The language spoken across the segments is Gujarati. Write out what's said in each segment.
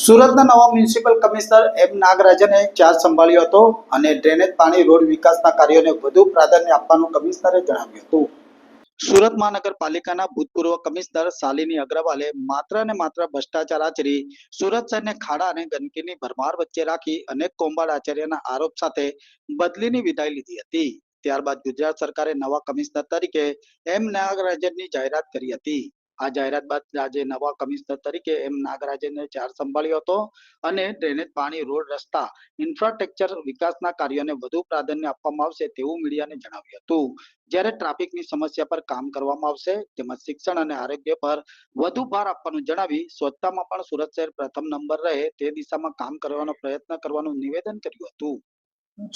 સુરતના નવા મ્યુનિસિપલ કમિશનર એમ નાગરાજને ચાર્જ સંભાળ્યો હતો અને ડ્રેનેજ પાણી રોડ વિકાસના કાર્યોને વધુ પ્રાધાન્ય આપવાનું કમિશનરે જણાવ્યું હતું. સુરત મહાનગરપાલિકાના ભૂતપૂર્વ કમિશનર શાલિની અગ્રવાલે માત્ર ને માત્ર ભ્રષ્ટાચાર આચરી સુરત શહેરને ખાડા અને ગંદકીની ભરમાર વચ્ચે રાખી અનેક કોંબાડ આચાર્યના આરોપ સાથે બદલીની વિદાય લીધી હતી. ત્યારબાદ ગુજરાત સરકારે નવા કમિશનર તરીકે એમ નાગરાજનની જાહેરાત કરી હતી. આ જાહેરાત બાદ આજે નવા કમિશનર તરીકે એમ નાગરાજને ચાર્જ સંભાળ્યો હતો અને ડ્રેનેજ પાણી, રોડ, રસ્તા, ઇન્ફ્રાસ્ટ્રક્ચર વિકાસના કાર્યોને વધુ પ્રાધાન્ય આપવામાં આવશે તેવું મીડિયાને જણાવ્યું હતું. જ્યારે ટ્રાફિકની સમસ્યા પર કામ કરવામાં આવશે, તેમજ શિક્ષણ અને આરોગ્ય પર વધુ ભાર આપવાનું જણાવી સ્વચ્છતામાં પણ સુરત શહેર પ્રથમ નંબર રહે તે દિશામાં કામ કરવાનો પ્રયત્ન કરવાનું નિવેદન કર્યું હતું.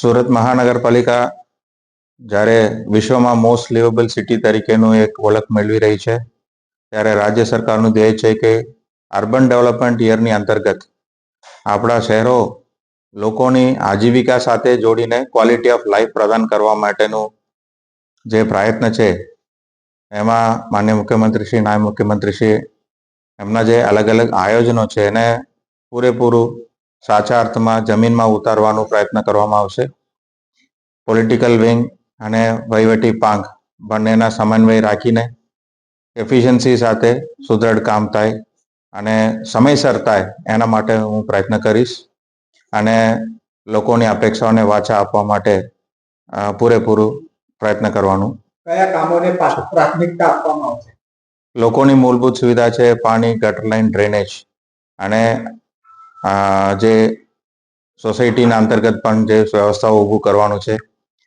સુરત મહાનગરપાલિકા જ્યારે વિશ્વમાં મોસ્ટ લિવેબલ સિટી તરીકેનું એક ઓળખ મેળવી રહી છે. ત્યારે રાજ્ય સરકારનું ધ્યેય છે કે અર્બન ડેવલપમેન્ટ યરની અંતર્ગત આપણા શહેરો લોકોની આજીવિકા સાથે જોડીને ક્વોલિટી ઓફ લાઈફ પ્રદાન કરવા માટેનું જે પ્રયત્ન છે, એમાં માન્ય મુખ્યમંત્રી શ્રી, નાયબ મુખ્યમંત્રી શ્રી, એમના જે અલગ અલગ આયોજનો છે, એને પૂરેપૂરું સાચા અર્થમાં જમીનમાં ઉતારવાનો પ્રયત્ન કરવામાં આવશે. પોલિટિકલ વિંગ અને વહીવટી પાંખ બંનેના સમન્વય રાખીને એફિશિયન્સી સાથે સુદૃઢ કામ થાય અને સમયસર થાય એના માટે હું પ્રયત્ન કરીશ. અને લોકોની અપેક્ષાઓને વાચા આપવા માટે પૂરેપૂરું પ્રયત્ન કરવાનું. કયા કામોને પાછું પ્રાથમિકતા આપવામાં આવશે? લોકોની મૂળભૂત સુવિધા છે પાણી ગટર લાઇન ડ્રેનેજ. અને જે સોસાયટીના અંતર્ગત પણ જે વ્યવસ્થાઓ ઊભું કરવાનું છે.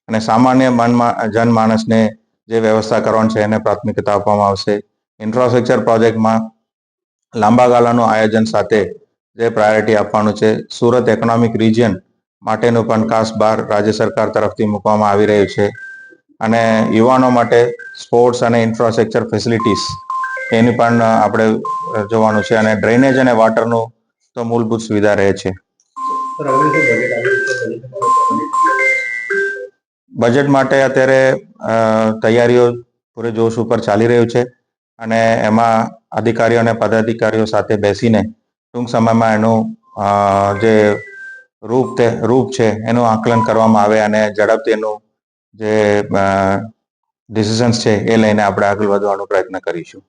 અને સામાન્ય મનમાં જનમાનસને જે વ્યવસ્થા કરવાની છે એને પ્રાથમિકતા આપવામાં આવશે. ઇન્ફ્રાસ્ટ્રક્ચર પ્રોજેક્ટમાં લાંબા ગાળાનું આયોજન સાથે જે પ્રાયોરિટી આપવાનું છે, સુરત એકોનોમિક રિજિયન માટેનું પણ ખાસ બહાર રાજ્ય સરકાર તરફથી મૂકવામાં આવી રહ્યું છે. અને યુવાનો માટે સ્પોર્ટ્સ અને ઇન્ફ્રાસ્ટ્રક્ચર ફેસિલિટીઝ એની પણ આપણે જોવાનું છે અને ડ્રેનેજ અને વાટરનું તો મૂળભૂત સુવિધા રહે છે. બજેટ માટે અત્યારે તૈયારીઓ પૂરેજોશ ઉપર ચાલી રહ્યું છે અને એમાં અધિકારીઓ અને પદાધિકારીઓ સાથે બેસીને ટૂંક સમયમાં એનું જે રૂપ તે, રૂપ છે એનું આકલન કરવામાં આવે અને ઝડપથી એનું જે ડિસિઝન્સ છે એ લઈને આપણે આગળ વધવાનો પ્રયત્ન કરીશું.